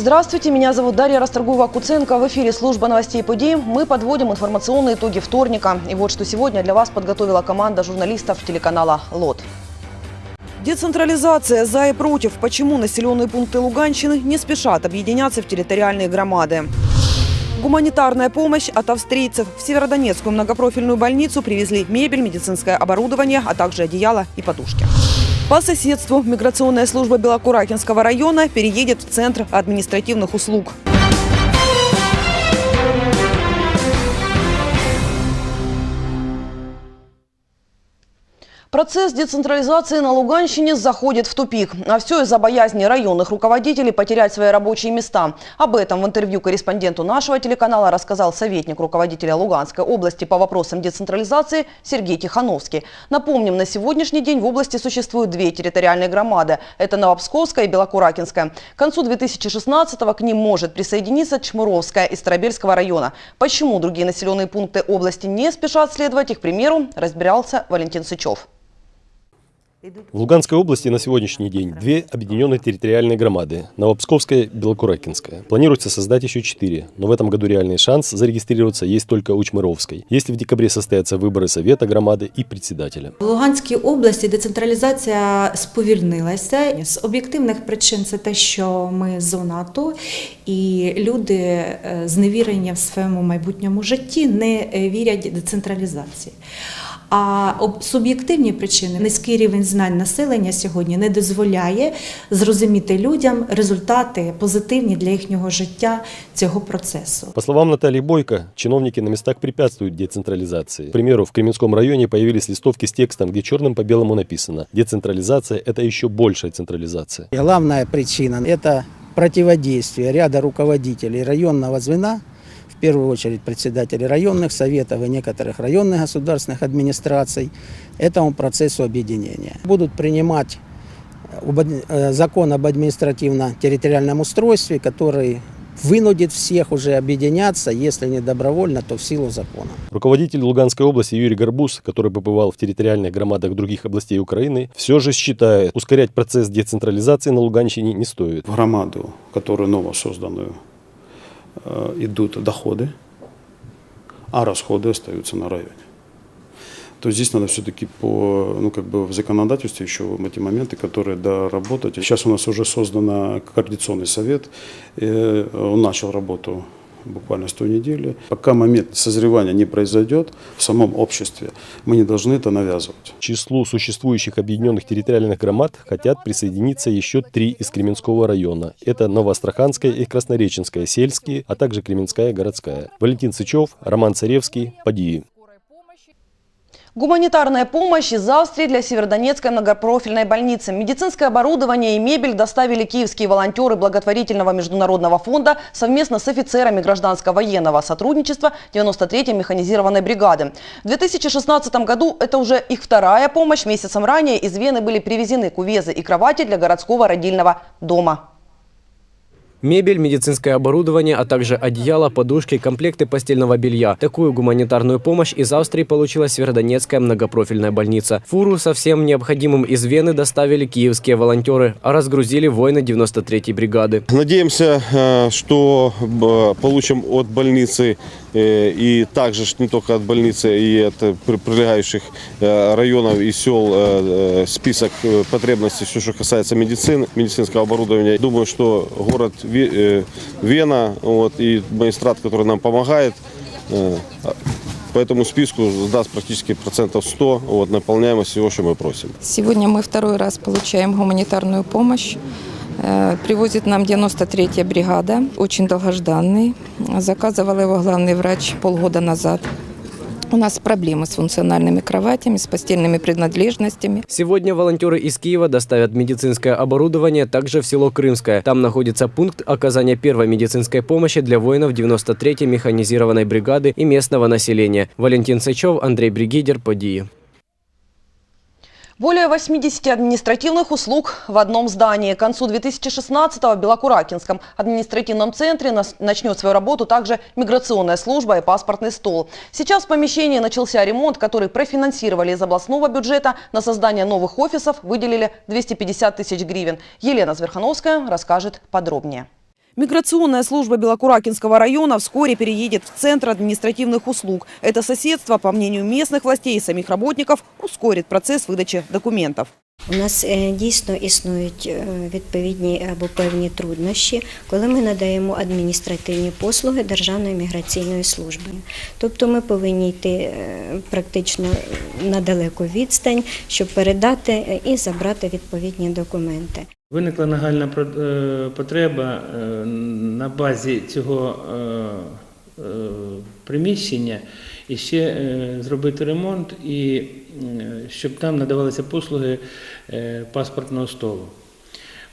Здравствуйте, меня зовут Дарья Расторгуева-Куценко. В эфире служба новостей подей. Мы подводим информационные итоги вторника. И вот что сегодня для вас подготовила команда журналистов телеканала «Лот». Децентрализация за и против. Почему населенные пункты Луганщины не спешат объединяться в территориальные громады? Гуманитарная помощь от австрийцев. В Северодонецкую многопрофильную больницу привезли мебель, медицинское оборудование, а также одеяло и подушки. По соседству миграционная служба Белокуракинского района переедет в Центр административных услуг. Процесс децентрализации на Луганщине заходит в тупик. А все из-за боязни районных руководителей потерять свои рабочие места. Об этом в интервью корреспонденту нашего телеканала рассказал советник руководителя Луганской области по вопросам децентрализации Сергей Тихановский. Напомним, на сегодняшний день в области существуют две территориальные громады. Это Новопсковская и Белокуракинская. К концу 2016-го к ним может присоединиться Чмуровская из Старобельского района. Почему другие населенные пункты области не спешат следовать их примеру, разбирался Валентин Сычев. В Луганской области на сегодняшний день две объединенные территориальные громады – Новопсковская и Белокуракинская. Планируется создать еще четыре, но в этом году реальный шанс зарегистрироваться есть только у Чмыровской, если в декабре состоятся выборы Совета громады и председателя. В Луганській області децентралізація сповільнилася. З об'єктивних причин це те, що ми зона АТО, і люди е, зневірення в своєму майбутньому житті не е, вірять децентралізації. А об- суб'єктивні причини низький рівень знань населення сьогодні не дозволяє зрозуміти людям результати позитивні для їхнього життя цього процесу. По словам Натальи Бойко, чиновники на местах препятствуют децентрализации. К примеру, в Кременском районе появились листовки с текстом, где черным по белому написано «Децентрализация – это еще большая централизация». И Главная причина – это противодействие ряда руководителей районного звена, в первую очередь председателей районных советов и некоторых районных государственных администраций, этому процессу объединения. Будут принимать адми- э, закон об административно-территориальном устройстве, который вынудит всех уже объединяться, если не добровольно, то в силу закона. Руководитель Луганской области Юрий Горбуз, который побывал в территориальных громадах других областей Украины, все же считает, ускорять процесс децентрализации на Луганщине не стоит. в громаду, которую новосозданную, э, идут доходы, а расходы остаются на районе. То здесь надо все-таки по, ну, как бы в законодательстве еще эти моменты, которые доработать. Сейчас у нас уже создан координационный совет, э, он начал работу буквально с той недели. Пока момент созревания не произойдет в самом обществе, мы не должны это навязывать. К числу существующих объединенных территориальных громад хотят присоединиться еще три из Кременского района. Это Новоастраханская и Краснореченская сельские, а также Кременская городская. Валентин Сычев, Роман Царевский, Подии. Гуманитарная помощь из Австрии для Северодонецкой многопрофильной больницы. Медицинское оборудование и мебель доставили киевские волонтеры благотворительного международного фонда совместно с офицерами гражданско-военного сотрудничества 93-й механизированной бригады. В 2016 году это уже их вторая помощь. Месяцем ранее из Вены были привезены кувезы и кровати для городского родильного дома. Мебель, медицинское оборудование, а также одеяло, подушки, комплекты постельного белья. Такую гуманитарную помощь из Австрии получила Северодонецкая многопрофильная больница. Фуру со всем необходимым из Вены доставили киевские волонтеры, а разгрузили воины 93-й бригады. Надеемся, э, что э, получим от больницы э, и также не только от больницы и от при- прилегающих районов и сел список потребностей, все, что касается медицины, медицинского оборудования. Думаю, что город Вена вот, и магистрат, который нам помогает, э, по этому списку сдаст практически процентов 100 вот, наполняемость всего, что мы просим. Сегодня мы второй раз получаем гуманитарную помощь. Э, Привозит нам 93-я бригада, очень долгожданный. Заказывал его главный врач полгода назад. У нас проблемы с функциональными кроватями, с постельными принадлежностями. Сегодня волонтеры из Киева доставят медицинское оборудование также в село Крымское. Там находится пункт оказания первой медицинской помощи для воинов 93-й механизированной бригады и местного населения. Валентин Сычев, Андрей Бригидер, Подии. Более 80 административных услуг в одном здании. К концу 2016-го в Белокуракинском административном центре начнет свою работу также миграционная служба и паспортный стол. Сейчас в помещении начался ремонт, который профинансировали из областного бюджета. На создание новых офисов выделили 250 тысяч гривен. Елена Зверхановская расскажет подробнее. Миграционная служба Белокуракинского района вскоре переедет в Центр административных услуг. Это соседство, по мнению местных властей и самих работников, ускорит процесс выдачи документов. У нас е, дійсно існують е, відповідні або певні труднощі, коли ми надаємо адміністративні послуги Державної міграційної служби. Тобто ми повинні йти е, практично на далеку відстань, щоб передати е, і забрати відповідні документи. Виникла нагальна е, потреба е, на базі цього е, приміщення і ще зробити ремонт, і щоб там надавалися послуги паспортного столу.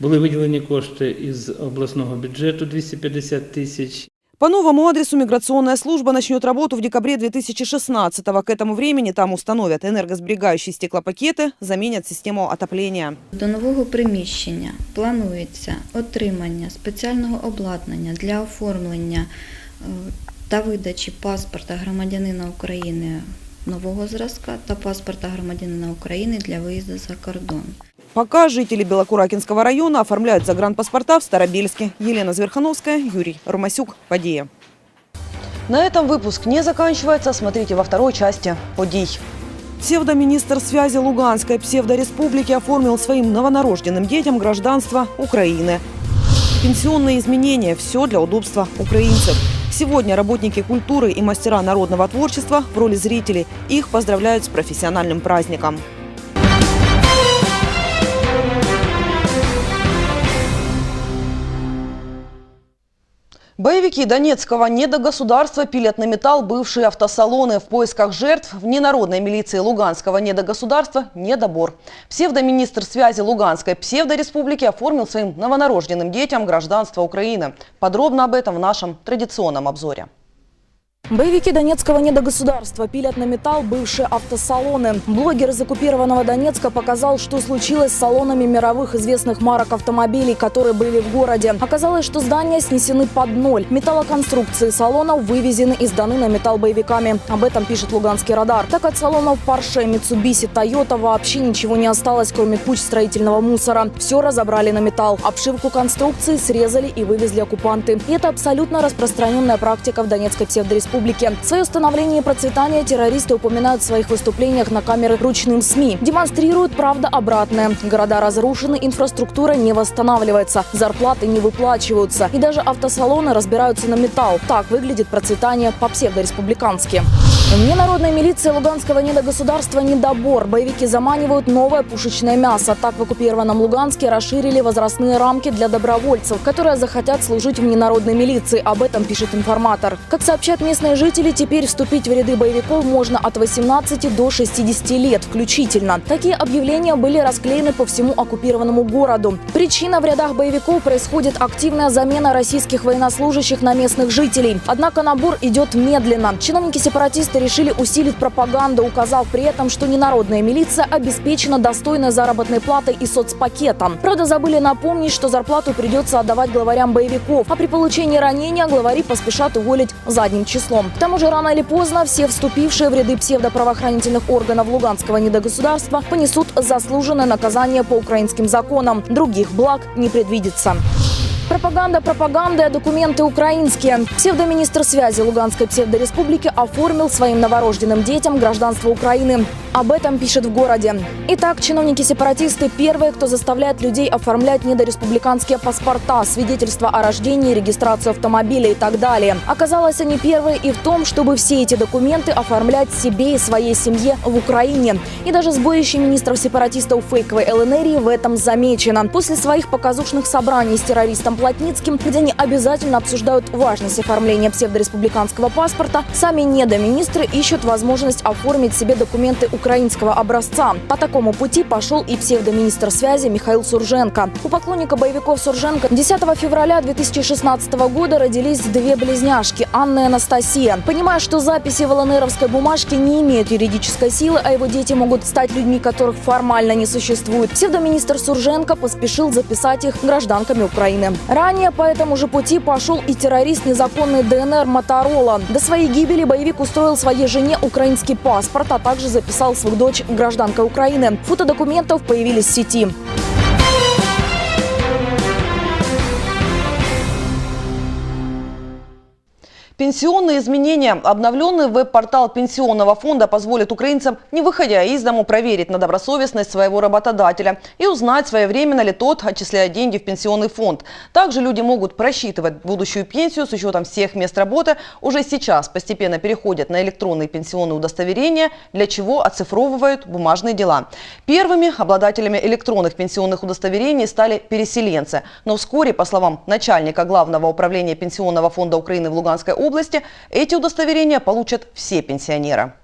Були виділені кошти із обласного бюджету 250 тисяч. По новому адресу миграционная служба начнет работу в декабре 2016-го. К этому времени там установят энергосберегающие стеклопакеты, заменят систему отопления. До нового приміщення планується отримання спеціального обладнання для оформлення е, та видачі паспорта громадянина України нового зразка та паспорта громадянина України для виїзду за кордон. Пока жители Белокуракинского района оформляют загранпаспорта в Старобельске. Елена Зверхановская, Юрий Ромасюк, Подея. На этом выпуск не заканчивается. Смотрите во второй части «Подей». Псевдоминистр связи Луганской псевдореспублики оформил своим новонарожденным детям гражданство Украины. Пенсионные изменения – все для удобства украинцев. Сегодня работники культуры и мастера народного творчества в роли зрителей. Их поздравляют с профессиональным праздником. Боевики Донецкого недогосударства пилят на металл бывшие автосалоны. В поисках жертв в ненародной милиции Луганского недогосударства недобор. Псевдоминистр связи Луганской псевдореспублики оформил своим новонарожденным детям гражданство Украины. Подробно об этом в нашем традиционном обзоре. Боевики Донецкого недогосударства пилят на металл бывшие автосалоны. Блогер из оккупированного Донецка показал, что случилось с салонами мировых известных марок автомобилей, которые были в городе. Оказалось, что здания снесены под ноль. Металлоконструкции салонов вывезены и сданы на металл боевиками. Об этом пишет Луганский радар. Так от салонов Porsche, Mitsubishi, Toyota вообще ничего не осталось, кроме куч строительного мусора. Все разобрали на металл. Обшивку конструкции срезали и вывезли оккупанты. И это абсолютно распространенная практика в Донецкой псевдореспублике. Свое становление и процветание террористы упоминают в своих выступлениях на камеры ручным СМИ. Демонстрируют, правда, обратное. Города разрушены, инфраструктура не восстанавливается, зарплаты не выплачиваются. И даже автосалоны разбираются на металл. Так выглядит процветание по-псевдореспубликански. В ненародной милиции Луганского недогосударства недобор. Боевики заманивают новое пушечное мясо. Так в оккупированном Луганске расширили возрастные рамки для добровольцев, которые захотят служить в ненародной милиции. Об этом пишет информатор. Как сообщают местные жители, теперь вступить в ряды боевиков можно от 18 до 60 лет включительно. Такие объявления были расклеены по всему оккупированному городу. Причина в рядах боевиков происходит активная замена российских военнослужащих на местных жителей. Однако набор идет медленно. Чиновники-сепаратисты решили усилить пропаганду, указав при этом, что ненародная милиция обеспечена достойной заработной платой и соцпакетом. Правда, забыли напомнить, что зарплату придется отдавать главарям боевиков, а при получении ранения главари поспешат уволить задним числом. К тому же, рано или поздно все вступившие в ряды псевдоправоохранительных органов Луганского недогосударства понесут заслуженное наказание по украинским законам. Других благ не предвидится. Пропаганда пропаганды, а документы украинские. Псевдоминистр связи Луганской псевдореспублики оформил своим новорожденным детям гражданство Украины. Об этом пишет в городе. Итак, чиновники-сепаратисты первые, кто заставляет людей оформлять недореспубликанские паспорта, свидетельства о рождении, регистрацию автомобиля и так далее. Оказалось, они первые и в том, чтобы все эти документы оформлять себе и своей семье в Украине. И даже сборище министров-сепаратистов фейковой ЛНР в этом замечено. После своих показушных собраний с террористом Плотницким, где они обязательно обсуждают важность оформления псевдореспубликанского паспорта, сами недоминистры ищут возможность оформить себе документы украинского образца. По такому пути пошел и псевдоминистр связи Михаил Сурженко. У поклонника боевиков Сурженко 10 февраля 2016 года родились две близняшки Анна и Анастасия. Понимая, что записи в ЛНРовской бумажке не имеют юридической силы, а его дети могут стать людьми, которых формально не существует, псевдоминистр Сурженко поспешил записать их гражданками Украины. Ранее по этому же пути пошел и террорист незаконный ДНР Моторола. До своей гибели боевик устроил своей жене украинский паспорт, а также записал свою дочь гражданкой Украины. Фото документов появились в сети. Пенсионные изменения. Обновленный веб-портал Пенсионного фонда позволит украинцам, не выходя из дому, проверить на добросовестность своего работодателя и узнать, своевременно ли тот отчисляет деньги в пенсионный фонд. Также люди могут просчитывать будущую пенсию с учетом всех мест работы. Уже сейчас постепенно переходят на электронные пенсионные удостоверения, для чего оцифровывают бумажные дела. Первыми обладателями электронных пенсионных удостоверений стали переселенцы. Но вскоре, по словам начальника Главного управления Пенсионного фонда Украины в Луганской области, эти удостоверения получат все пенсионеры.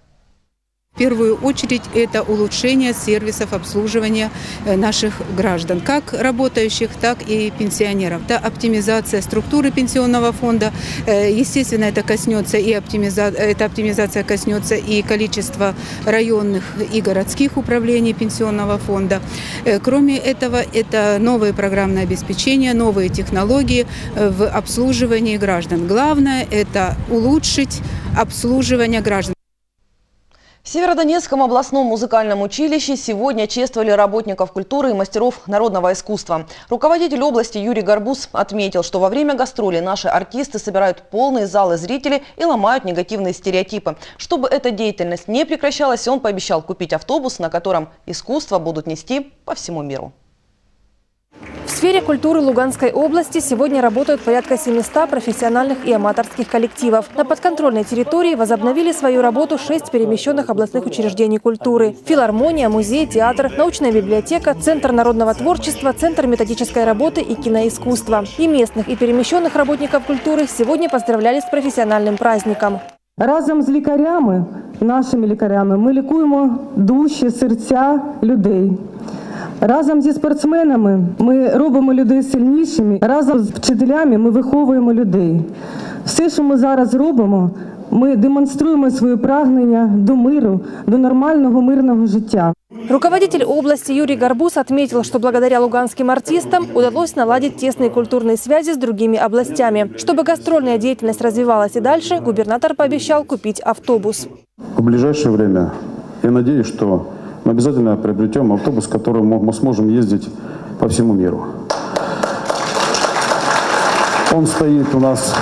В первую очередь это улучшение сервисов обслуживания э, наших граждан, как работающих, так и пенсионеров. Это оптимизация структуры пенсионного фонда. Э, Естественно, это коснется и оптимиза... эта оптимизация коснется и количества районных и городских управлений пенсионного фонда. Э, Кроме этого, это новые программные обеспечения, новые технологии в обслуживании граждан. Главное – это улучшить обслуживание граждан. В Северодонецком областном музыкальном училище сегодня чествовали работников культуры и мастеров народного искусства. Руководитель области Юрий Горбуз отметил, что во время гастролей наши артисты собирают полные залы зрителей и ломают негативные стереотипы. Чтобы эта деятельность не прекращалась, он пообещал купить автобус, на котором искусство будут нести по всему миру. В сфере культуры Луганской области сегодня работают порядка 700 профессиональных и аматорских коллективов. На подконтрольной территории возобновили свою работу шесть перемещенных областных учреждений культуры. Филармония, музей, театр, научная библиотека, Центр народного творчества, Центр методической работы и киноискусства. И местных, и перемещенных работников культуры сегодня поздравляли с профессиональным праздником. Разом з лікарями, нашими лікарями, ми лікуємо душі, серця людей. Разом зі спортсменами ми робимо людей сильнішими. Разом з вчителями ми виховуємо людей. Все, що ми зараз робимо, ми демонструємо своє прагнення до миру, до нормального мирного життя. Руководитель области Юрий Горбуз отметил, что благодаря луганским артистам удалось наладить тесные культурные связи с другими областями. Чтобы гастрольная деятельность развивалась и дальше, губернатор пообещал купить автобус. В ближайшее время я надеюсь, что мы обязательно приобретем автобус, которым мы мы сможем ездить по всему миру. Он стоит у нас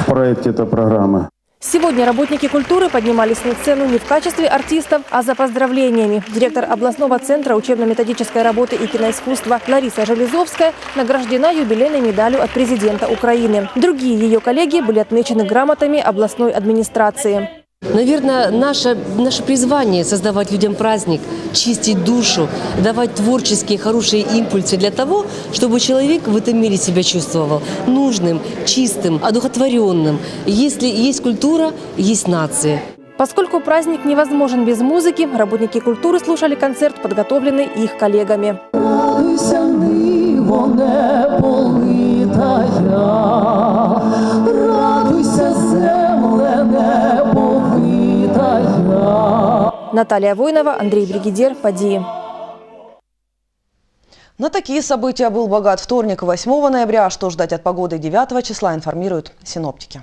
в проекте этой программы. Сегодня работники культуры поднимали с них цену не в качестве артистов, а за поздравлениями. Директор областного центра учебно-методической работы и киноискусства Лариса Железовская награждена юбилейной медалью от президента Украины. Другие ее коллеги были отмечены грамотами областной администрации. Наверное, наше, наше призвание – создавать людям праздник, чистить душу, давать творческие, хорошие импульсы для того, чтобы человек в этом мире себя чувствовал нужным, чистым, одухотворенным. Если есть культура, есть нация. Поскольку праздник невозможен без музыки, работники культуры слушали концерт, подготовленный их коллегами. Наталья Войнова, Андрей Бригидер, Пади. На такие события был богат вторник, 8 ноября. Что ждать от погоды 9 числа, информируют синоптики.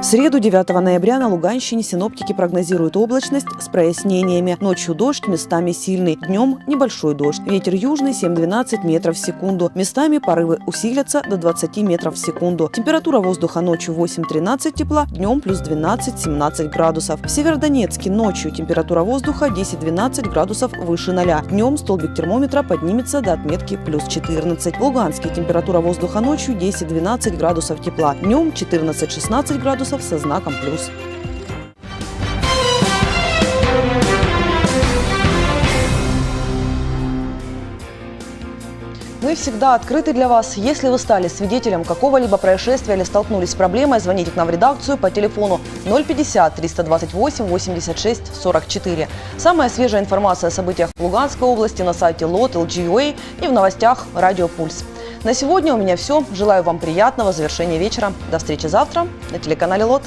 В среду 9 ноября на Луганщине синоптики прогнозируют облачность с прояснениями. Ночью дождь, местами сильный. Днем небольшой дождь. Ветер южный 7-12 метров в секунду. Местами порывы усилятся до 20 метров в секунду. Температура воздуха ночью 8-13 тепла, днем плюс 12-17 градусов. В Северодонецке ночью температура воздуха 10-12 градусов выше 0. Днем столбик термометра поднимется до отметки плюс 14. В Луганске температура воздуха ночью 10-12 градусов тепла. Днем 14-16 градусов со знаком плюс. Мы всегда открыты для вас. Если вы стали свидетелем какого-либо происшествия или столкнулись с проблемой, звоните к нам в редакцию по телефону 050 328 86 44. Самая свежая информация о событиях в Луганской области на сайте LOT, LGUA и в новостях Радио Пульс. На сегодня у меня все. Желаю вам приятного завершения вечера. До встречи завтра на телеканале ЛОТ.